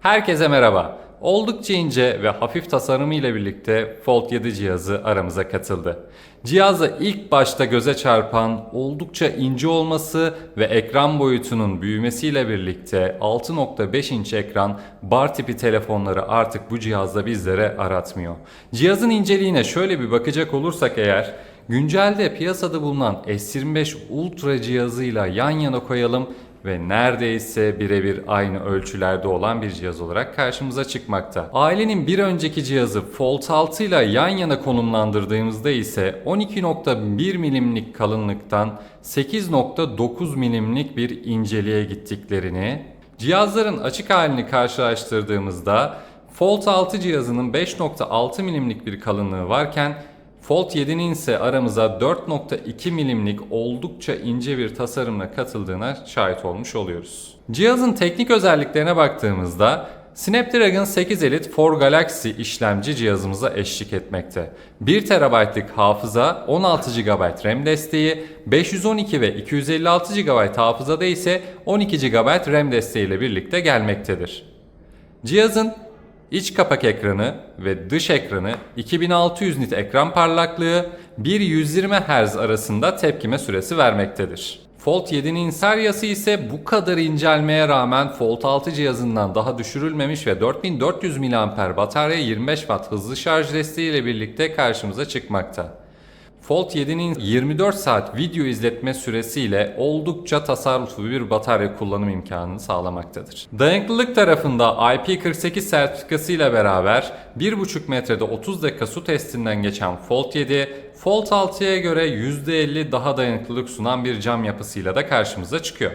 Herkese merhaba. Oldukça ince ve hafif tasarımı ile birlikte Fold 7 cihazı aramıza katıldı. Cihazda ilk başta göze çarpan oldukça ince olması ve ekran boyutunun büyümesiyle birlikte 6.5 inç ekran bar tipi telefonları artık bu cihazda bizlere aratmıyor. Cihazın inceliğine şöyle bir bakacak olursak eğer güncelde piyasada bulunan S25 Ultra cihazıyla yan yana koyalım ve neredeyse birebir aynı ölçülerde olan bir cihaz olarak karşımıza çıkmakta. Ailenin bir önceki cihazı Fold 6 ile yan yana konumlandırdığımızda ise 12.1 milimlik kalınlıktan 8.9 milimlik bir inceliğe gittiklerini, cihazların açık halini karşılaştırdığımızda Fold 6 cihazının 5.6 milimlik bir kalınlığı varken Fold 7'nin ise aramıza 4.2 milimlik oldukça ince bir tasarımla katıldığına şahit olmuş oluyoruz. Cihazın teknik özelliklerine baktığımızda Snapdragon 8 Elite 4 Galaxy işlemci cihazımıza eşlik etmekte. 1 TB'lık hafıza, 16 GB RAM desteği, 512 ve 256 GB hafızada ise 12 GB RAM desteği ile birlikte gelmektedir. Cihazın iç kapak ekranı ve dış ekranı 2600 nit ekran parlaklığı 1-120 Hz arasında tepkime süresi vermektedir. Fold 7'nin seryası ise bu kadar incelmeye rağmen Fold 6 cihazından daha düşürülmemiş ve 4400 mAh batarya 25 Watt hızlı şarj desteği ile birlikte karşımıza çıkmakta. Fold 7'nin 24 saat video izletme süresiyle oldukça tasarruflu bir batarya kullanım imkanını sağlamaktadır. Dayanıklılık tarafında IP48 sertifikası ile beraber 1.5 metrede 30 dakika su testinden geçen Fold 7, Fold 6'ya göre %50 daha dayanıklılık sunan bir cam yapısıyla da karşımıza çıkıyor.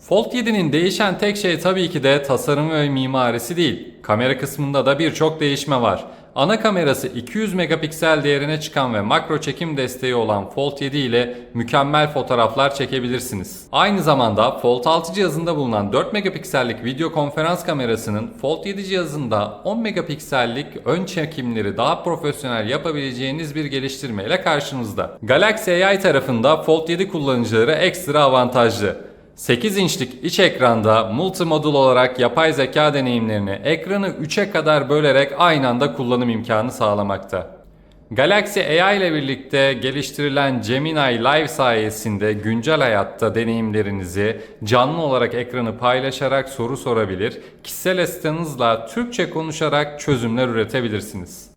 Fold 7'nin değişen tek şey tabii ki de tasarımı ve mimarisi değil. Kamera kısmında da birçok değişme var. Ana kamerası 200 megapiksel değerine çıkan ve makro çekim desteği olan Fold 7 ile mükemmel fotoğraflar çekebilirsiniz. Aynı zamanda Fold 6 cihazında bulunan 4 megapiksellik video konferans kamerasının Fold 7 cihazında 10 megapiksellik ön çekimleri daha profesyonel yapabileceğiniz bir geliştirmeyle karşınızda. Galaxy AI tarafında Fold 7 kullanıcıları ekstra avantajlı. 8 inçlik iç ekranda multimodal olarak yapay zeka deneyimlerini ekranı 3'e kadar bölerek aynı anda kullanım imkanı sağlamakta. Galaxy AI ile birlikte geliştirilen Gemini Live sayesinde güncel hayatta deneyimlerinizi canlı olarak ekranı paylaşarak soru sorabilir, kişisel asistanınızla Türkçe konuşarak çözümler üretebilirsiniz.